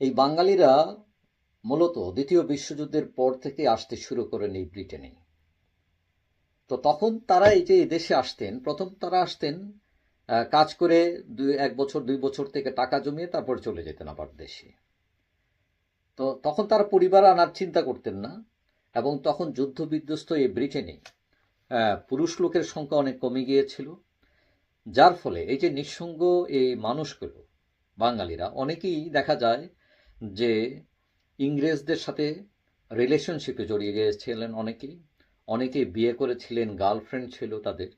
এই বাঙালিরা মূলত দ্বিতীয় বিশ্বযুদ্ধের পর থেকে আসতে শুরু করেন এই ব্রিটেনে। তো তখন তারা এই যে দেশে আসতেন, প্রথম তারা আসতেন কাজ করে দুই, এক বছর, দুই বছর থেকে টাকা জমিয়ে তারপর চলে যেতেন আবার দেশে। তো তখন তারা পরিবার আনার চিন্তা করতেন না এবং তখন যুদ্ধ বিধ্বস্ত এই ব্রিটেনে পুরুষ লোকের সংখ্যা অনেক কমে গিয়েছিল, যার ফলে এই যে নিঃসঙ্গ এই মানুষগুলো, বাঙালিরা, অনেকেই দেখা যায় যে ইংরেজদের সাথে রিলেশনশিপে জড়িয়ে গিয়েছিলেন অনেকেই। অনেকেই বিয়ে করেছিলেন গার্লফ্রেন্ড ছিল তাদের।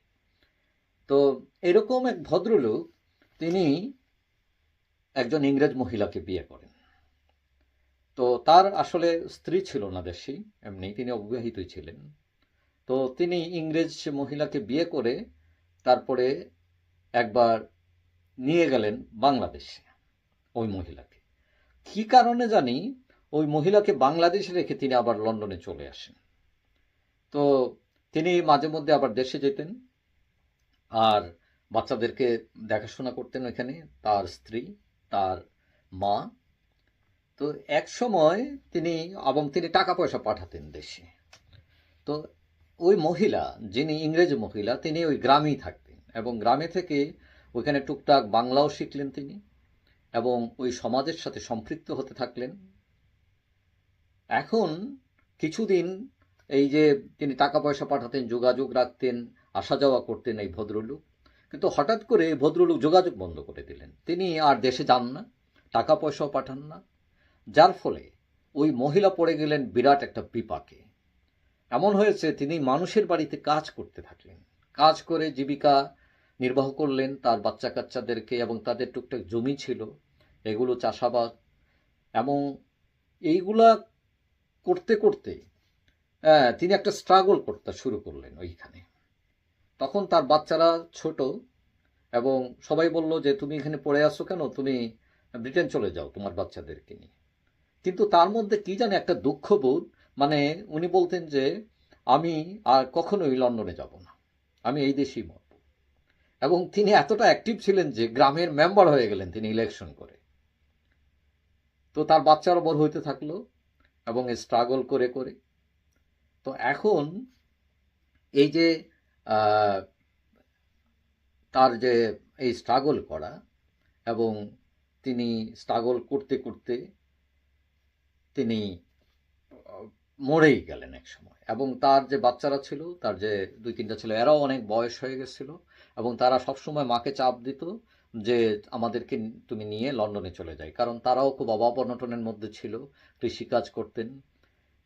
তো এরকম এক ভদ্রলোক, তিনি একজন ইংরেজ মহিলাকে বিয়ে করেন। তো তার আসলে স্ত্রী ছিল না দেশে এমনি তিনি অবিবাহিতই ছিলেন। তো তিনি ইংরেজ মহিলাকে বিয়ে করে তারপরে একবার নিয়ে গেলেন বাংলাদেশে ওই মহিলাকে। কি কারণে জানি ওই মহিলাকে বাংলাদেশে রেখে তিনি আবার লন্ডনে চলে আসেন। তো তিনি মাঝে মধ্যে আবার দেশে যেতেন আর বাচ্চাদেরকে দেখাশোনা করতেন ওইখানে, তার স্ত্রী, তার মা। তো এক সময় তিনি, এবং তিনি টাকা পয়সা পাঠাতেন দেশে। তো ওই মহিলা, যিনি ইংরেজ মহিলা, তিনি ওই গ্রামেই থাকতেন এবং গ্রামে থেকে ওইখানে টুকটাক বাংলাও শিখলেন তিনি। এবং ওই সমাজের সাথে সম্পৃক্ত হতে থাকলেন। এখন কিছুদিন এই যে তিনি টাকা পয়সা পাঠাতেন, যোগাযোগ রাখতেন, আসা যাওয়া করতেন এই ভদ্রলোক। কিন্তু হঠাৎ করে ভদ্রলোক যোগাযোগ বন্ধ করে দিলেন। তিনি আর দেশে যান না টাকা পয়সাও পাঠান না। যার ফলে ওই মহিলা পড়ে গেলেন বিরাট একটা বিপাকে। এমন হয়েছে, তিনি মানুষের বাড়িতে কাজ করতে থাকলেন। কাজ করে জীবিকা নির্বাহ করলেন, তার বাচ্চা কাচ্চাদেরকে এবং তাদের টুকটাক জমি ছিল। এগুলো চাষাবাদ এবং এইগুলা করতে করতে হ্যাঁ, তিনি একটা স্ট্রাগল করতে শুরু করলেন ওইখানে। তখন তার বাচ্চারা ছোট এবং সবাই বলল যে তুমি এখানে পড়ে আসো কেন? তুমি ব্রিটেন চলে যাও তোমার বাচ্চাদেরকে নিয়ে। কিন্তু তার মধ্যে কি জানে একটা দুঃখবোধ মানে উনি বলতেন যে আমি আর কখনোই লন্ডনে যাব না। আমি এই দেশেই মরব। এবং তিনি এতটা অ্যাক্টিভ ছিলেন যে গ্রামের মেম্বার হয়ে গেলেন তিনি ইলেকশন করে। তো তার বাচ্চারা বড় হইতে থাকল এবং স্ট্রাগল করে করে। তো এখন এই যে তার যে এই স্ট্রাগল করা এবং তিনি স্ট্রাগল করতে করতে তিনি মরেই গেলেন এক সময় এবং তার যে বাচ্চারা ছিল, তার যে দুই তিনটা ছিল, এরাও অনেক বয়স হয়ে গেছিল এবং তারা সবসময় মাকে চাপ দিত যে আমাদেরকে তুমি নিয়ে লন্ডনে চলে যাই কারণ তারাও খুব অভাব অনটনের মধ্যে ছিল, কৃষিকাজ করতেন।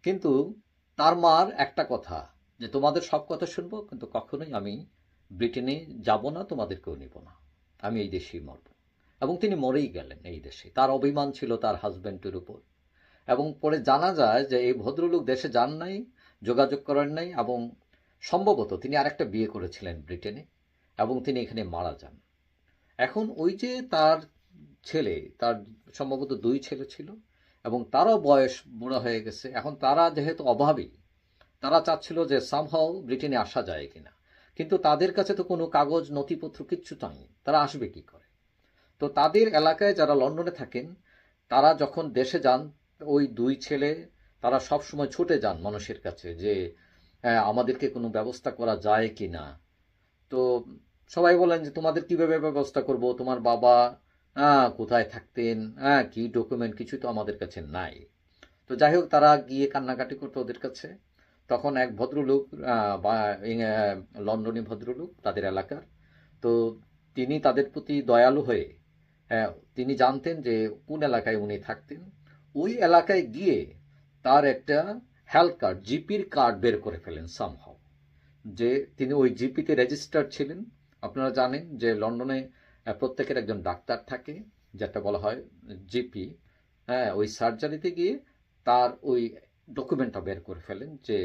কিন্তু তার মার একটা কথা, যে তোমাদের সব কথা শুনব, কিন্তু কখনোই আমি ব্রিটেনে যাব না, তোমাদেরকেও নিব না। আমি এই দেশেই মরব। এবং তিনি মরেই গেলেন এই দেশে। তার অভিমান ছিল তার হাজব্যান্ডের উপর। এবং পরে জানা যায় যে এই ভদ্রলোক দেশে যান নাই, যোগাযোগ করেন নাই, এবং সম্ভবত তিনি আরেকটা বিয়ে করেছিলেন ব্রিটেনে, এবং তিনি এখানে মারা যান। এখন ওই যে তার ছেলে তার সম্ভবত দুই ছেলে ছিল এবং তারও বয়স বুড়া হয়ে গেছে। এখন তারা যেহেতু অভাবী তারা চাচ্ছিল যে সামহাও ব্রিটেনে আসা যায় কিনা। কিন্তু তাদের কাছে তো কোনো কাগজ নথিপত্র কিচ্ছু নাই। তারা আসবে কি করে? তো তাদের এলাকায় যারা লন্ডনে থাকেন তারা যখন দেশে যান ওই দুই ছেলে তারা সব সময় ছুটে যান মানুষের কাছে যে হ্যাঁ, আমাদেরকে কোনো ব্যবস্থা করা যায় কি না তো সবাই বলেন যে তোমাদের কীভাবে ব্যবস্থা করব? তোমার বাবা হ্যাঁ কোথায় থাকতেন? হ্যাঁ কি ডকুমেন্ট কিছু তো আমাদের কাছে নাই। তো যাই হোক তারা গিয়ে কান্নাকাটি করতো ওদের কাছে। তখন এক ভদ্রলোক লন্ডনী ভদ্রলোক তাদের এলাকার তো তিনি তাদের প্রতি দয়ালু হয়ে হ্যাঁ, তিনি জানতেন যে কোন এলাকায় উনি থাকতেন। ওই এলাকায় গিয়ে তার একটা হেলথ কার্ড জিপির কার্ড বের করে ফেলেন সামহাও যে তিনি ওই জিপিতে রেজিস্টার ছিলেন। আপনারা জানেন যে লন্ডনে প্রত্যেকের একজন ডাক্তার থাকে, যেটা বলা হয় জিপি। হ্যাঁ ওই সার্জারিতে গিয়ে তার ওই ডকুমেন্টটা বের করে ফেলেন যে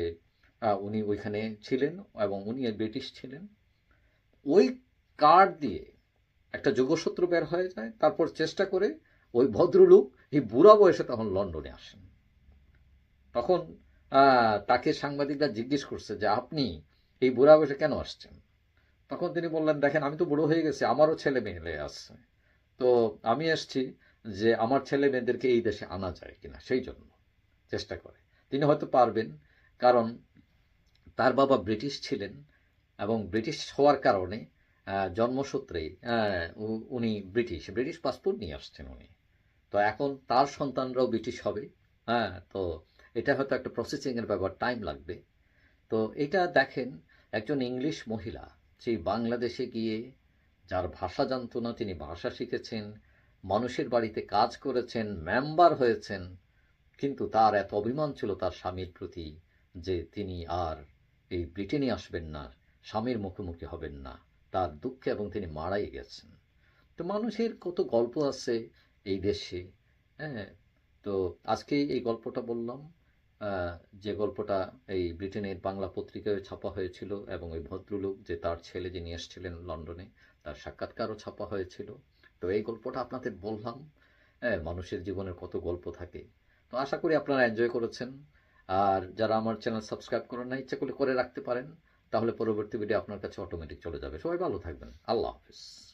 উনি ওইখানে ছিলেন এবং উনি ব্রিটিশ ছিলেন। ওই কার্ড দিয়ে একটা যোগসূত্র বের হয়ে যায়, তারপর চেষ্টা করে ওই ভদ্রলোক, এই বুড়া বয়সে তখন লন্ডনে আসেন। তখন তাকে সাংবাদিকরা জিজ্ঞেস করছে যে, আপনি এই বুড়া বয়সে কেন আসছেন? তখন তিনি বললেন, দেখেন, আমি তো বুড়ো হয়ে গেছি, আমারও ছেলে মেয়ে আসছে তো আমি এসছি যে আমার ছেলে মেয়েদেরকে এই দেশে আনা যায় কিনা, সেই জন্য চেষ্টা করে। তিনি হয়তো পারবেন, কারণ তার বাবা ব্রিটিশ ছিলেন এবং ব্রিটিশ হওয়ার কারণে উ- উনি ব্রিটিশ ব্রিটিশ পাসপোর্ট নিয়ে আসছেন উনি। তো এখন তার সন্তানরাও ব্রিটিশ হবে হ্যাঁ তো এটা হয়তো একটা প্রসেসিংয়ের ব্যাপার টাইম লাগবে। তো এটা দেখেন, একজন ইংলিশ মহিলা সেই বাংলাদেশে গিয়ে, যার ভাষা জানতো না, তিনি ভাষা শিখেছেন, মানুষের বাড়িতে কাজ করেছেন, মেম্বার হয়েছেন, কিন্তু তার এত অভিমান ছিল তার স্বামীর প্রতি যে তিনি আর এই ব্রিটেনে আসবেন না, স্বামীর মুখোমুখি হবেন না, তার দুঃখে এবং তিনি মারাই গেছেন। তো মানুষের কত গল্প আছে এই দেশে হ্যাঁ? তো আজকে এই গল্পটা বললাম। যে গল্পটা এই ব্রিটেনের বাংলা পত্রিকায় ছাপা হয়েছিল এবং ওই ভদ্রলোক যে তার ছেলে যিনি এসেছিলেন লন্ডনে, তার সাক্ষাৎকারও ছাপা হয়েছিল। তো এই গল্পটা আপনাদের বললাম হ্যাঁ মানুষের জীবনের কত গল্প থাকে। তো আশা করি আপনারা এনজয় করেছেন। আর যারা আমার চ্যানেল সাবস্ক্রাইব করেন না ইচ্ছা করলে করে রাখতে পারেন, তাহলে পরবর্তী ভিডিও আপনার কাছে অটোমেটিক চলে যাবে। সবাই ভালো থাকবেন। আল্লাহ হাফিজ।